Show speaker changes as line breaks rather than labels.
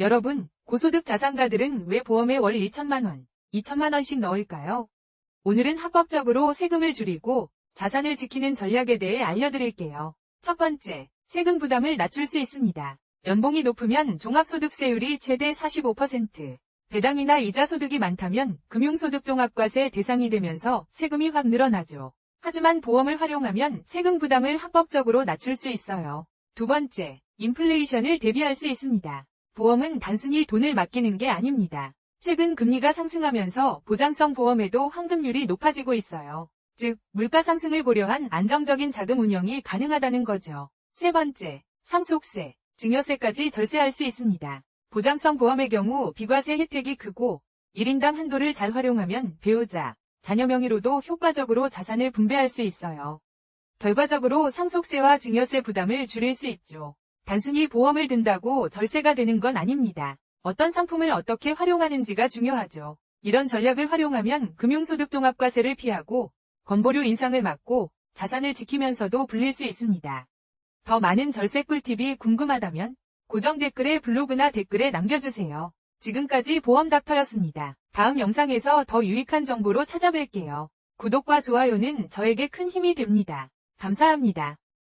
여러분, 고소득 자산가들은 왜 보험에 월 1천만 원, 2천만 원씩 넣을까요? 오늘은 합법적으로 세금을 줄이고 자산을 지키는 전략에 대해 알려드릴게요. 첫 번째, 세금 부담을 낮출 수 있습니다. 연봉이 높으면 종합소득세율이 최대 45%, 배당이나 이자 소득이 많다면 금융소득종합과세 대상이 되면서 세금이 확 늘어나죠. 하지만 보험을 활용하면 세금 부담을 합법적으로 낮출 수 있어요. 두 번째, 인플레이션을 대비할 수 있습니다. 보험은 단순히 돈을 맡기는 게 아닙니다. 최근 금리가 상승하면서 보장성 보험에도 환급률이 높아지고 있어요. 즉, 물가 상승을 고려한 안정적인 자금 운영이 가능하다는 거죠. 세 번째, 상속세, 증여세까지 절세할 수 있습니다. 보장성 보험의 경우 비과세 혜택이 크고 1인당 한도를 잘 활용하면 배우자, 자녀 명의로도 효과적으로 자산을 분배할 수 있어요. 결과적으로 상속세와 증여세 부담을 줄일 수 있죠. 단순히 보험을 든다고 절세가 되는 건 아닙니다. 어떤 상품을 어떻게 활용하는지가 중요하죠. 이런 전략을 활용하면 금융소득 종합과세를 피하고 건보료 인상을 막고 자산을 지키면서도 불릴 수 있습니다. 더 많은 절세 꿀팁이 궁금하다면 고정 댓글에 블로그나 댓글에 남겨주세요. 지금까지 보험닥터였습니다. 다음 영상에서 더 유익한 정보로 찾아뵐게요. 구독과 좋아요는 저에게 큰 힘이 됩니다. 감사합니다.